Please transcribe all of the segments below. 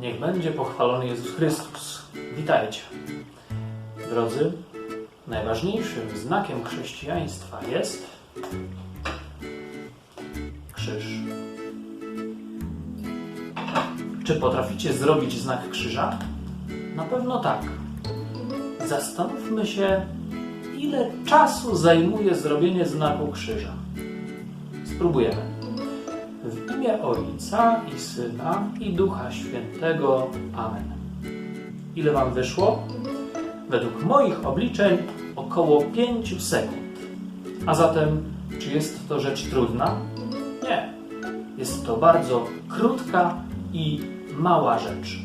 Niech będzie pochwalony Jezus Chrystus. Witajcie. Drodzy, najważniejszym znakiem chrześcijaństwa jest krzyż. Czy potraficie zrobić znak krzyża? Na pewno tak. Zastanówmy się, ile czasu zajmuje zrobienie znaku krzyża. Spróbujemy. Imię Ojca i Syna i Ducha Świętego. Amen. Ile Wam wyszło? Według moich obliczeń około 5 sekund. A zatem, czy jest to rzecz trudna? Nie. Jest to bardzo krótka i mała rzecz.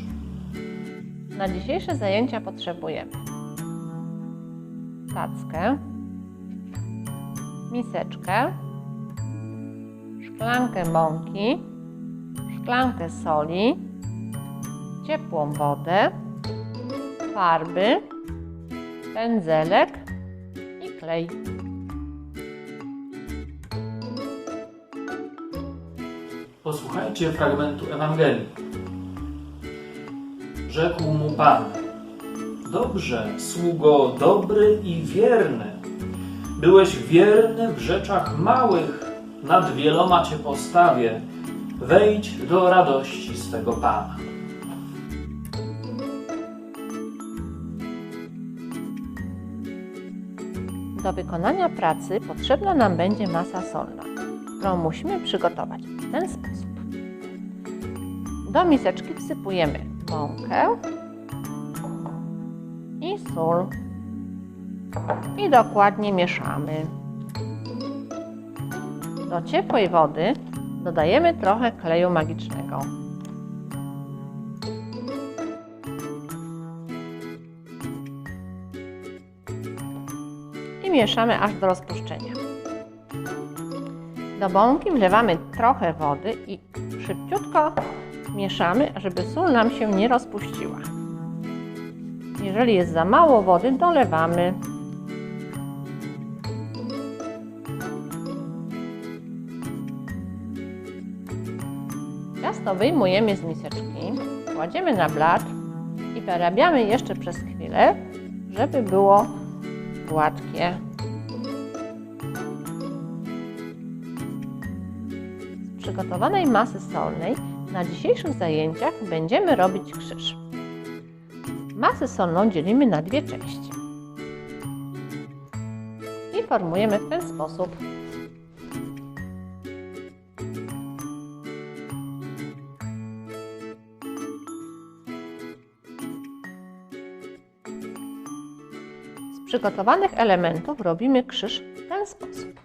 Na dzisiejsze zajęcia potrzebujemy tackę, miseczkę, szklankę mąki, szklankę soli, ciepłą wodę, farby, pędzelek i klej. Posłuchajcie fragmentu Ewangelii. Rzekł mu Pan: Dobrze, sługo dobry i wierny. Byłeś wierny w rzeczach małych, nad wieloma cię postawię. Wejdź do radości swego Pana. Do wykonania pracy potrzebna nam będzie masa solna, którą musimy przygotować w ten sposób. Do miseczki wsypujemy mąkę i sól i dokładnie mieszamy. Do ciepłej wody dodajemy trochę kleju magicznego. i mieszamy aż do rozpuszczenia. Do bąki wlewamy trochę wody i szybciutko mieszamy, żeby sól nam się nie rozpuściła. Jeżeli jest za mało wody, dolewamy. Ciasto wyjmujemy z miseczki, kładziemy na blat i przerabiamy jeszcze przez chwilę, żeby było gładkie. Z przygotowanej masy solnej na dzisiejszych zajęciach będziemy robić krzyż. Masę solną dzielimy na dwie części i formujemy w ten sposób. Przygotowanych elementów robimy krzyż w ten sposób.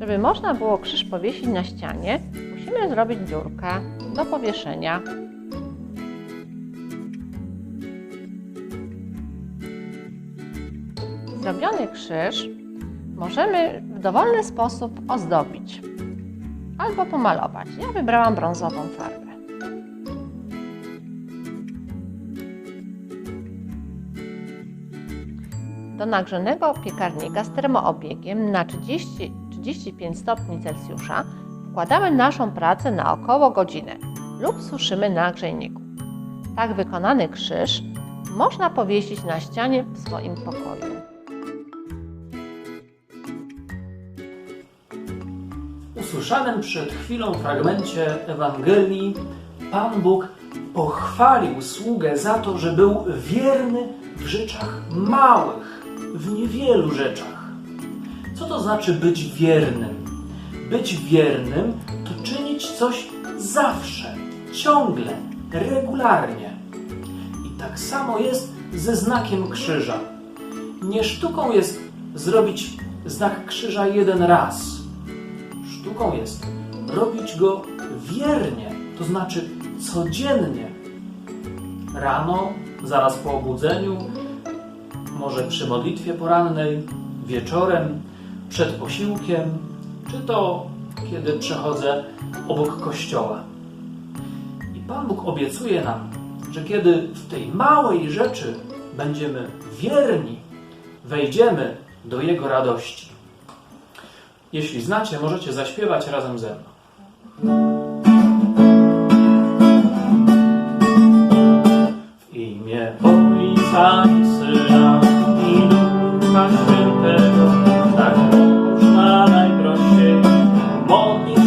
Żeby można było krzyż powiesić na ścianie, musimy zrobić dziurkę do powieszenia Zrobiony krzyż możemy w dowolny sposób ozdobić albo pomalować. Ja wybrałam brązową farbę. Do nagrzanego piekarnika z termoobiegiem na 30-35 stopni Celsjusza wkładamy naszą pracę na około godzinę lub suszymy na grzejniku. Tak wykonany krzyż można powiesić na ścianie w swoim pokoju. Usłyszanym przed chwilą fragmencie Ewangelii Pan Bóg pochwalił sługę za to, że był wierny w rzeczach małych, w niewielu rzeczach. Co to znaczy być wiernym? Być wiernym to czynić coś zawsze, ciągle, regularnie. I tak samo jest ze znakiem krzyża. Nie sztuką jest zrobić znak krzyża jeden raz. Sztuką jest robić go wiernie, to znaczy codziennie. Rano, zaraz po obudzeniu, może przy modlitwie porannej, wieczorem, przed posiłkiem, czy to kiedy przechodzę obok kościoła. I Pan Bóg obiecuje nam, że kiedy w tej małej rzeczy będziemy wierni, wejdziemy do Jego radości. Jeśli znacie, możecie zaśpiewać razem ze mną. W imię Ojca i Syna i Ducha Świętego, tak można najprościej modlić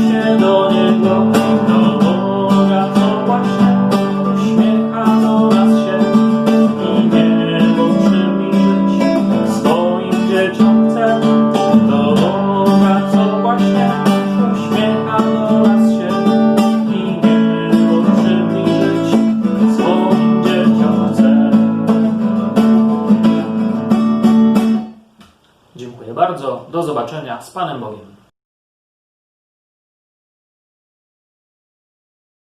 zobaczenia z Panem Bogiem.